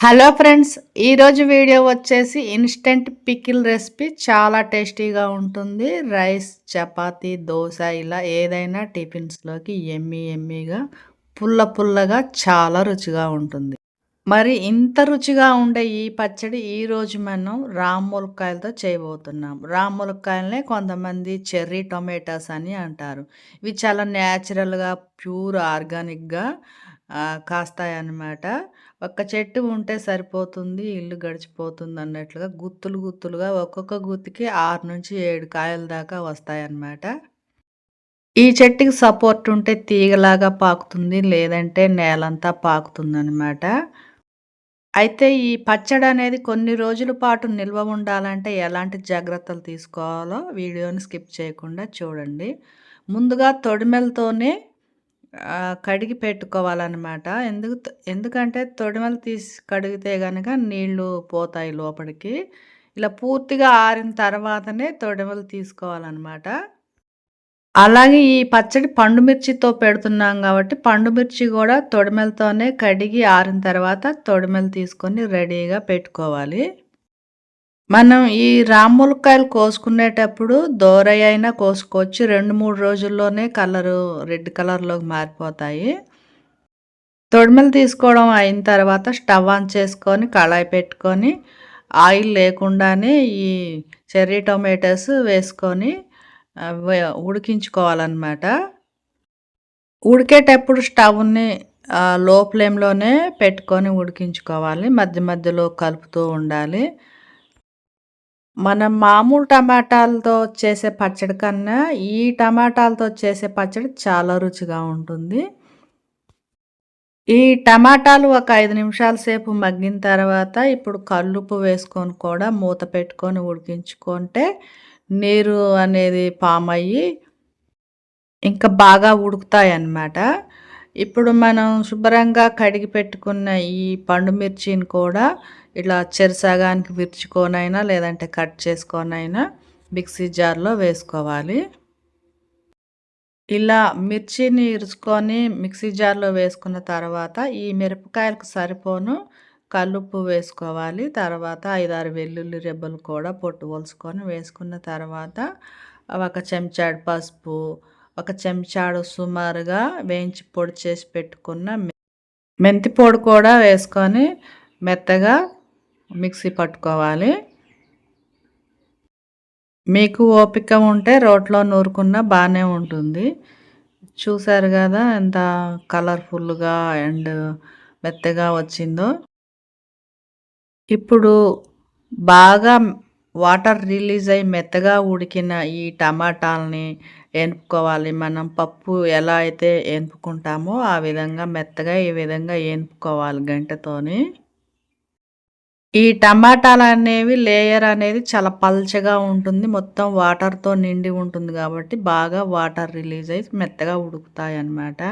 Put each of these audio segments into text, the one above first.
Hello friends ఈరోజు video వచ్చేసి instant pickle recipe చాలా టేస్టీగా ఉంటుంది. రైస్ చపాతీ దోశ ఇలా ఏదైనా టిఫిన్స్లోకి ఎమ్మి ఎమ్మిగా పుల్ల పుల్లగా చాలా రుచిగా ఉంటుంది. మరి ఇంత రుచిగా ఉండే ఈ పచ్చడి ఈరోజు మనం రామ్మూలకాయలతో చేయబోతున్నాం. రామ్మూలకాయలనే కొంతమంది చెర్రీ టొమాటోస్ అని అంటారు. ఇవి చాలా న్యాచురల్గా ప్యూర్ ఆర్గానిక్గా కాస్తాయి అన్నమాట ఒక్క చెట్టు ఉంటే సరిపోతుంది ఇల్లు గడిచిపోతుంది అన్నట్లుగా గుత్తులు గుత్తులుగా ఒక్కొక్క గుత్తికి ఆరు నుంచి ఏడు కాయల దాకా వస్తాయన్నమాట. ఈ చెట్టుకి సపోర్ట్ ఉంటే తీగలాగా పాకుతుంది లేదంటే నేలంతా పాకుతుంది అనమాట అయితే ఈ పచ్చడి అనేది కొన్ని రోజుల పాటు నిల్వ ఉండాలంటే ఎలాంటి జాగ్రత్తలు తీసుకోవాలో వీడియోని స్కిప్ చేయకుండా చూడండి. ముందుగా తొడిమెలతోనే కడిగి పెట్టుకోవాలన్నమాట. ఎందుకు ఎందుకంటే తొడిమలు తీసి కడిగితే కనుక నీళ్ళు పోతాయి లోపలికి. ఇలా పూర్తిగా ఆరిన తర్వాతనే తొడిమలు తీసుకోవాలన్నమాట. అలాగే ఈ పచ్చడి పండు మిర్చితో పెడుతున్నాం కాబట్టి పండు మిర్చి కూడా తొడిమెలతోనే కడిగి ఆరిన తర్వాత తొడిమెలు తీసుకొని రెడీగా పెట్టుకోవాలి. మనం ఈ రామ్ములకాయలు కోసుకునేటప్పుడు దోరయ్య అయినా కోసుకోవచ్చు. రెండు మూడు రోజుల్లోనే కలరు రెడ్ కలర్లోకి మారిపోతాయి. తొడిమలు తీసుకోవడం అయిన తర్వాత స్టవ్ ఆన్ చేసుకొని కళాయి పెట్టుకొని ఆయిల్ లేకుండానే ఈ చెర్రీ టొమాటోస్ వేసుకొని ఉడికించుకోవాలన్నమాట. ఉడికేటప్పుడు స్టవ్ని లో ఫ్లేమ్లోనే పెట్టుకొని ఉడికించుకోవాలి. మధ్య మధ్యలో కలుపుతూ ఉండాలి. మనం మామూలు టమాటాలతో చేసే పచ్చడి కన్నా ఈ టమాటాలతో చేసే పచ్చడి చాలా రుచిగా ఉంటుంది. ఈ టమాటాలు ఒక ఐదు నిమిషాల సేపు మగ్గిన తర్వాత ఇప్పుడు కల్లుప్పు వేసుకొని కూడా మూత పెట్టుకొని ఉడికించుకుంటే నీరు అనేది పామయ్యి ఇంకా బాగా ఉడుకుతాయి అన్నమాట ఇప్పుడు మనం శుభ్రంగా కడిగి పెట్టుకున్న ఈ పండు మిర్చిని కూడా ఇట్లా చెరసగానికి విరుచుకొనైనా లేదంటే కట్ చేసుకొనైనా మిక్సీ జార్లో వేసుకోవాలి. ఇలా మిర్చిని ఇరుచుకొని మిక్సీ జార్లో వేసుకున్న తర్వాత ఈ మిరపకాయలకు సరిపోను కల్లుప్పు వేసుకోవాలి. తర్వాత ఐదారు వెల్లుల్లి రెబ్బలు కూడా పొట్టు వలుసుకొని వేసుకున్న తర్వాత ఒక చెంచాడు పసుపు ఒక చెంచాడు సుమారుగా వేయించి పొడి చేసి పెట్టుకున్న మెంతి. పొడి కూడా వేసుకొని మెత్తగా మిక్సీ పట్టుకోవాలి. మీకు ఓపిక ఉంటే రోట్లో నూరుకున్న బాగానే ఉంటుంది. చూసారు కదా ఎంత కలర్ఫుల్గా అండ్ మెత్తగా వచ్చిందో. ఇప్పుడు బాగా వాటర్ రిలీజ్ అయ్యి మెత్తగా ఉడికిన ఈ టమాటాలని ఏనుపుకోవాలి. మనం పప్పు ఎలా అయితే ఏనుపుకుంటామో ఆ విధంగా మెత్తగా ఈ విధంగా ఏనుపుకోవాలి గంటతోని. ఈ టమాటాలు అనేవి లేయర్ అనేది చాలా పల్చగా ఉంటుంది. మొత్తం వాటర్తో నిండి ఉంటుంది కాబట్టి బాగా వాటర్ రిలీజ్ అయ్యి మెత్తగా ఉడుకుతాయి అన్నమాట.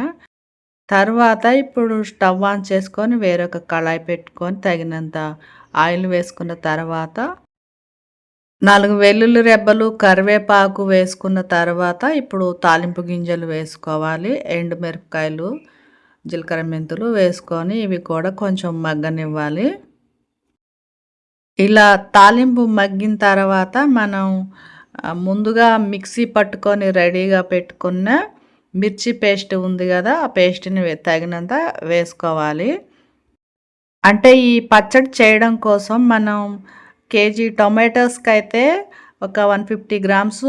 తర్వాత ఇప్పుడు స్టవ్ ఆన్ చేసుకొని వేరొక కళాయి పెట్టుకొని తగినంత ఆయిల్ వేసుకున్న తర్వాత నాలుగు వెల్లుల్లి రెబ్బలు కరివేపాకు వేసుకున్న తర్వాత ఇప్పుడు తాలింపు గింజలు వేసుకోవాలి. ఎండు మిరపకాయలు జీలకర్ర మెంతులు వేసుకొని ఇవి కూడా కొంచెం మగ్గనివ్వాలి. ఇలా తాలింపు మగ్గిన తర్వాత మనం ముందుగా మిక్సీ పట్టుకొని రెడీగా పెట్టుకున్న మిర్చి పేస్ట్ ఉంది కదా ఆ పేస్ట్ని తగినంత వేసుకోవాలి. అంటే ఈ పచ్చడి చేయడం కోసం మనం కేజీ టొమాటోస్కి అయితే ఒక వన్ ఫిఫ్టీ గ్రామ్స్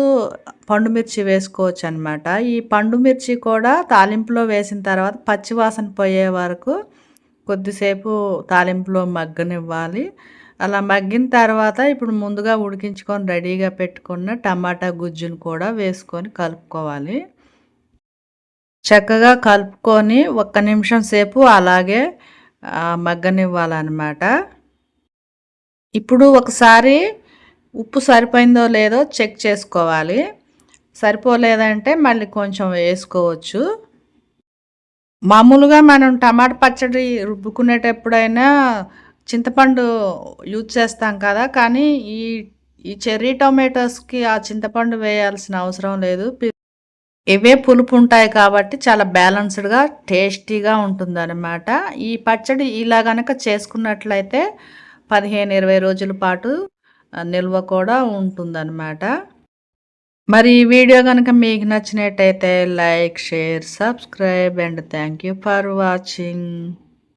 పండు మిర్చి వేసుకోవచ్చు అనమాట ఈ పండు మిర్చి కూడా తాలింపులో వేసిన తర్వాత పచ్చివాసన పోయే వరకు కొద్దిసేపు తాలింపులో మగ్గనివ్వాలి. అలా మగ్గిన తర్వాత ఇప్పుడు ముందుగా ఉడికించుకొని రెడీగా పెట్టుకున్న టమాటా గుజ్జును కూడా వేసుకొని కలుపుకోవాలి. చక్కగా కలుపుకొని ఒక్క నిమిషం సేపు అలాగే మగ్గనివ్వాలన్నమాట. ఇప్పుడు ఒకసారి ఉప్పు సరిపోయిందో లేదో చెక్ చేసుకోవాలి. సరిపోలేదంటే మళ్ళీ కొంచెం వేసుకోవచ్చు. మామూలుగా మనం టమాటా పచ్చడి రుబ్బుకునేటప్పుడైనా చింతపండు యూజ్ చేస్తాం కదా కానీ ఈ ఈ చెర్రీ టొమాటోస్కి ఆ చింతపండు వేయాల్సిన అవసరం లేదు. ఇవే పులుపు ఉంటాయి కాబట్టి చాలా బ్యాలెన్స్డ్గా టేస్టీగా ఉంటుందన్నమాట. ఈ పచ్చడి ఇలా గనక చేసుకున్నట్లయితే పదిహేను ఇరవై రోజుల పాటు నిల్వ కూడా ఉంటుందన్నమాట. మరి ఈ వీడియో కనుక మీకు నచ్చినట్టయితే like share subscribe and thank you for watching.